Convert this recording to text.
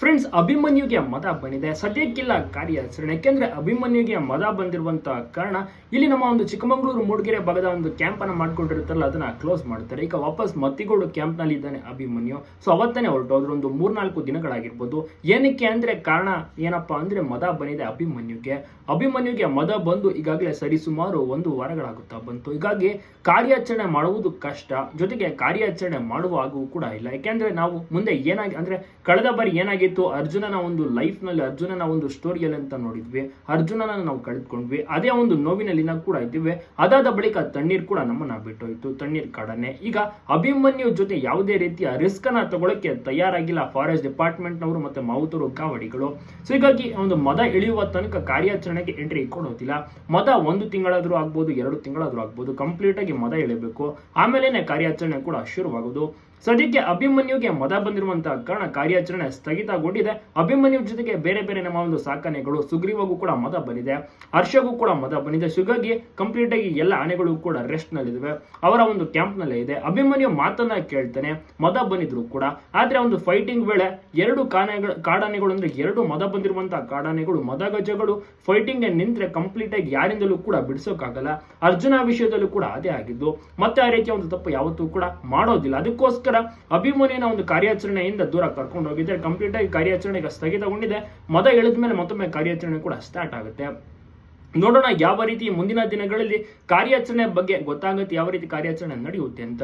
Friends ಅಭಿಮನ್ಯುಗೆ ಮದ ಬಂದಿದೆ. ಸದ್ಯಕ್ಕಿಲ್ಲ ಕಾರ್ಯಾಚರಣೆ ಯಾಕೆಂದ್ರೆ ಅಭಿಮನ್ಯುಗೆ ಮದ ಬಂದಿರುವಂತಹ ಕಾರಣ ಇಲ್ಲಿ ನಮ್ಮ ಒಂದು ಚಿಕ್ಕಮಗಳೂರು, ಮೂಡಿಗೆರೆ ಭಾಗದ ಒಂದು ಕ್ಯಾಂಪ್ ಅನ್ನ ಮಾಡ್ಕೊಂಡಿರುತ್ತಲ್ಲ ಅದನ್ನ ಕ್ಲೋಸ್ ಮಾಡ್ತಾರೆ. ಈಗ ವಾಪಸ್ ಮತ್ತಿಗೋಡು ಕ್ಯಾಂಪ್ನಲ್ಲಿ ಇದ್ದಾನೆ ಅಭಿಮನ್ಯು. ಸೊ ಅವತ್ತನೇ ಹೊರಟೋದ್ರು ಒಂದು ಮೂರ್ನಾಲ್ಕು ದಿನಗಳಾಗಿರ್ಬೋದು. ಏನಕ್ಕೆ ಅಂದ್ರೆ ಕಾರಣ ಏನಪ್ಪಾ ಅಂದ್ರೆ ಮದ ಬಂದಿದೆ ಅಭಿಮನ್ಯುಗೆ. ಅಭಿಮನ್ಯುಗೆ ಮದ ಬಂದು ಈಗಾಗಲೇ ಸರಿಸುಮಾರು ಒಂದು ವಾರಗಳಾಗುತ್ತಾ ಬಂತು. ಹೀಗಾಗಿ ಕಾರ್ಯಾಚರಣೆ ಮಾಡುವುದು ಕಷ್ಟ. ಜೊತೆಗೆ ಕಾರ್ಯಾಚರಣೆ ಮಾಡುವ ಹಾಗೂ ಕೂಡ ಇಲ್ಲ. ಯಾಕೆಂದ್ರೆ ನಾವು ಮುಂದೆ ಏನಾಗಿ ಅಂದ್ರೆ ಕಳೆದ ಬಾರಿ ಏನಾಗಿತ್ತು ಅರ್ಜುನನ ಒಂದು ಲೈಫ್ನಲ್ಲಿ ಅರ್ಜುನನ ಒಂದು ಸ್ಟೋರಿಯಲ್ಲಿ ಅಂತ ನೋಡಿದ್ವಿ. ಅರ್ಜುನನ ನಾವು ಕಳೆದುಕೊಂಡ್ವಿ. ಅದೇ ಒಂದು ನೋವಿನಲ್ಲಿ ನಾವು ಕೂಡ ಇದ್ದೀವಿ. ಅದಾದ ಬಳಿಕ ತಣ್ಣೀರ್ ಕೂಡ ನಮ್ಮನ್ನ ಬಿಟ್ಟೋಯ್ತು. ತಣ್ಣೀರ್ ಕಾಡನೆ. ಈಗ ಅಭಿಮನ್ಯು ಜೊತೆ ಯಾವುದೇ ರೀತಿಯ ರಿಸ್ಕ್ ಅನ್ನ ತಗೊಳಕ್ಕೆ ತಯಾರಾಗಿಲ್ಲ. ಫಾರೆಸ್ಟ್ ಡಿಪಾರ್ಟ್ಮೆಂಟ್ ನವರು ಮತ್ತೆ ಮಾವುತರು ಕಾವಡಿಗಳು ಸೊ ಹೀಗಾಗಿ ಒಂದು ಮದ ಇಳಿಯುವ ತನಕ ಕಾರ್ಯಾಚರಣೆಗೆ ಎಂಟ್ರಿ ಕೊಡೋದಿಲ್ಲ. ಮದ ಒಂದು ತಿಂಗಳಾದ್ರೂ ಆಗ್ಬೋದು, ಎರಡು ತಿಂಗಳಾದ್ರೂ ಆಗ್ಬೋದು. ಕಂಪ್ಲೀಟ್ ಆಗಿ ಮದ ಇಳಿಬೇಕು ಆಮೇಲೆ ಕಾರ್ಯಾಚರಣೆ ಕೂಡ ಶುರುವಾಗೋದು. ಸದ್ಯಕ್ಕೆ ಅಭಿಮನ್ಯುಗೆ ಮದ ಬಂದಿರುವಂತಹ ಕಾರಣ ಕಾರ್ಯಾಚರಣೆ ಸ್ಥಗಿತಗೊಂಡಿದೆ. ಅಭಿಮನ್ಯು ಜೊತೆಗೆ ಬೇರೆ ಬೇರೆ ನಮ್ಮ ಒಂದು ಸಾಕಾನೆಗಳು ಸುಗ್ರೀವಗೂ ಕೂಡ ಮದ ಬಂದಿದೆ. ಹರ್ಷಗೂ ಕೂಡ ಮದ ಬಂದಿದೆ. ಶುಗಗೆ ಕಂಪ್ಲೀಟ್ ಆಗಿ ಎಲ್ಲ ಆನೆಗಳು ಕೂಡ ರೆಸ್ಟ್ ನಲ್ಲಿದ್ದಾವೆ. ಅವರ ಒಂದು ಕ್ಯಾಂಪ್ ನಲ್ಲೇ ಇದೆ. ಅಭಿಮನ್ಯು ಮಾತನ್ನ ಕೇಳ್ತಾನೆ, ಮದ ಬಂದಿದ್ರು ಕೂಡ. ಆದ್ರೆ ಒಂದು ಫೈಟಿಂಗ್ ವೇಳೆ ಎರಡು ಕಾನೆಗಳು, ಕಾಡಾನೆಗಳು ಅಂದ್ರೆ ಎರಡು ಮದ ಬಂದಿರುವಂತಹ ಕಾಡಾನೆಗಳು, ಮದ ಗಜಗಳು ಫೈಟಿಂಗ್ ನಿಂತ್ರೆ ಕಂಪ್ಲೀಟ್ ಆಗಿ ಯಾರಿಂದಲೂ ಕೂಡ ಬಿಡಿಸೋಕ್ಕಾಗಲ್ಲ ಅರ್ಜುನ ವಿಷಯದಲ್ಲೂ ಕೂಡ ಅದೇ ಆಗಿದ್ದು, ಮತ್ತೆ ಆ ರೀತಿಯ ಒಂದು ತಪ್ಪು ಯಾವತ್ತೂ ಕೂಡ ಮಾಡೋದಿಲ್ಲ. ಅದಕ್ಕೋಸ್ಕರ ಅಭಿಮನ್ಯುನ ಒಂದು ಕಾರ್ಯಾಚರಣೆಯಿಂದ ದೂರ ಕರ್ಕೊಂಡು ಹೋಗಿದ್ದೆ. ಕಂಪ್ಲೀಟ್ ಆಗಿ ಕಾರ್ಯಾಚರಣೆಗೆ ಸ್ಥಗಿತಗೊಂಡಿದೆ ಮದ ಎಳೆದ ಮೇಲೆ ಮತ್ತೊಮ್ಮೆ ಕಾರ್ಯಾಚರಣೆ ಕೂಡ ಸ್ಟಾರ್ಟ್ ಆಗುತ್ತೆ. ನೋಡೋಣ ಯಾವ ರೀತಿ ಮುಂದಿನ ದಿನಗಳಲ್ಲಿ ಕಾರ್ಯಾಚರಣೆ ಬಗ್ಗೆ ಗೊತ್ತಾಗುತ್ತೆ, ಯಾವ ರೀತಿ ಕಾರ್ಯಾಚರಣೆ ನಡೆಯುತ್ತೆ ಅಂತ.